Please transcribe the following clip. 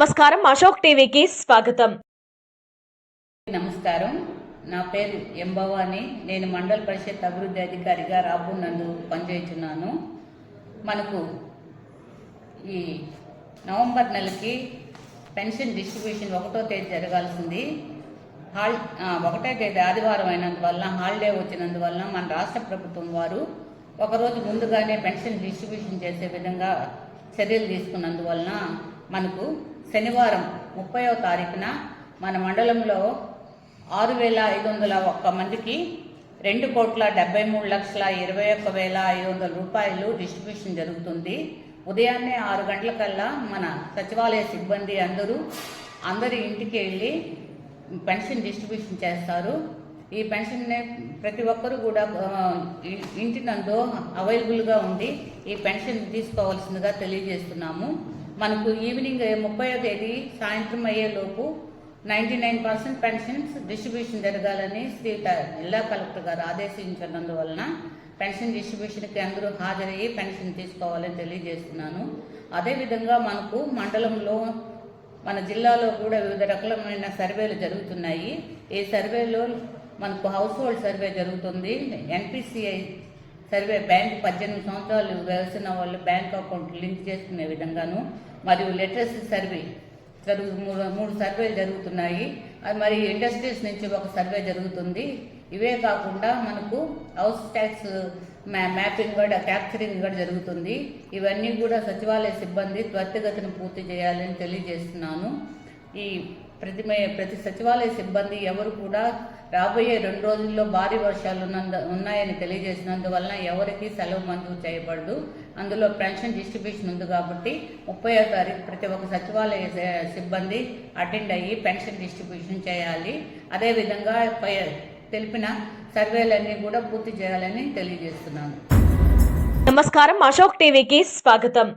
నమస్కారం అశోక్ టీవీకి స్వాగతం. నమస్కారం. నా పేరు ఎంబవాని నేను మండల పరిషత్ అభివృద్ధి అధికారిగా రాబోనందు పనిచేస్తున్నాను. మనకు ఈ నవంబర్ నెలకి పెన్షన్ డిస్ట్రిబ్యూషన్ ఒకటో తేదీ జరగాల్సింది. హాల్ ఒకటో తేదీ ఆదివారం అయినందువల్ల హాలిడే వచ్చినందువల్ల మన రాష్ట్ర ప్రభుత్వం వారు ఒకరోజు ముందుగానే పెన్షన్ డిస్ట్రిబ్యూషన్ చేసే విధంగా చర్యలు తీసుకున్నందువలన మనకు శనివారం ముప్పైవ తారీఖున మన మండలంలో ఆరు వేల ఐదు వందల ఒక్క మందికి రెండు కోట్ల డెబ్బై మూడు లక్షల ఇరవై ఒక్క వేల ఐదు వందల రూపాయలు డిస్ట్రిబ్యూషన్ జరుగుతుంది. ఉదయాన్నే ఆరు గంటలకల్లా మన సచివాలయ సిబ్బంది అందరూ అందరి ఇంటికి వెళ్ళి పెన్షన్ డిస్ట్రిబ్యూషన్ చేస్తారు. ఈ పెన్షన్ ప్రతి ఒక్కరూ కూడా ఇంటి నందు అవైలబుల్గా ఉండి ఈ పెన్షన్ తీసుకోవాల్సిందిగా తెలియజేస్తున్నాము. మనకు ఈవినింగ్ ముప్పైవ తేదీ సాయంత్రం అయ్యేలోపు ninety nine percent pensions distribution జరగాలని శ్రీ జిల్లా కలెక్టర్ గారు ఆదేశించినందువలన పెన్షన్ డిస్ట్రిబ్యూషన్కి అందరూ హాజరయ్యి పెన్షన్ తీసుకోవాలని తెలియజేస్తున్నాను. అదేవిధంగా మనకు మండలంలో మన జిల్లాలో కూడా వివిధ రకాలమైన సర్వేలు జరుగుతున్నాయి. ఈ సర్వేలో మనకు హౌస్ హోల్డ్ సర్వే జరుగుతుంది. ఎన్పిసిఐ సర్వే బ్యాంక్ పద్దెనిమిది సంవత్సరాలు వ్యవసాయ వాళ్ళు బ్యాంక్ అకౌంట్ లింక్ చేసుకునే విధంగాను మరియు లిటరసీ సర్వే జరుగు మూడు మూడు సర్వేలు జరుగుతున్నాయి. అది మరి ఇండస్ట్రీస్ నుంచి ఒక సర్వే జరుగుతుంది. ఇవే కాకుండా మనకు హౌస్ ట్యాక్స్ మ్యా మ్యాపింగ్ కూడా క్యాప్చరింగ్ కూడా జరుగుతుంది. ఇవన్నీ కూడా సచివాలయ సిబ్బంది త్వరితగతిన పూర్తి చేయాలని తెలియజేస్తున్నాను. ఈ ప్రతి ప్రతి సచివాలయ సిబ్బంది ఎవరు కూడా రాబోయే రెండు రోజుల్లో భారీ వర్షాలు ఉన్నందు ఉన్నాయని తెలియజేసినందువలన ఎవరికి సెలవు మంజూరు చేయబడదు. అందులో పెన్షన్ డిస్ట్రిబ్యూషన్ ఉంది కాబట్టి ముప్పై తారీఖు ప్రతి ఒక్క సచివాలయ సిబ్బంది అటెండ్ అయ్యి పెన్షన్ డిస్ట్రిబ్యూషన్ చేయాలి. అదేవిధంగా పై తెలిపిన సర్వేలన్నీ కూడా పూర్తి చేయాలని తెలియజేస్తున్నాను. నమస్కారం. అశోక్ టీవీకి స్వాగతం.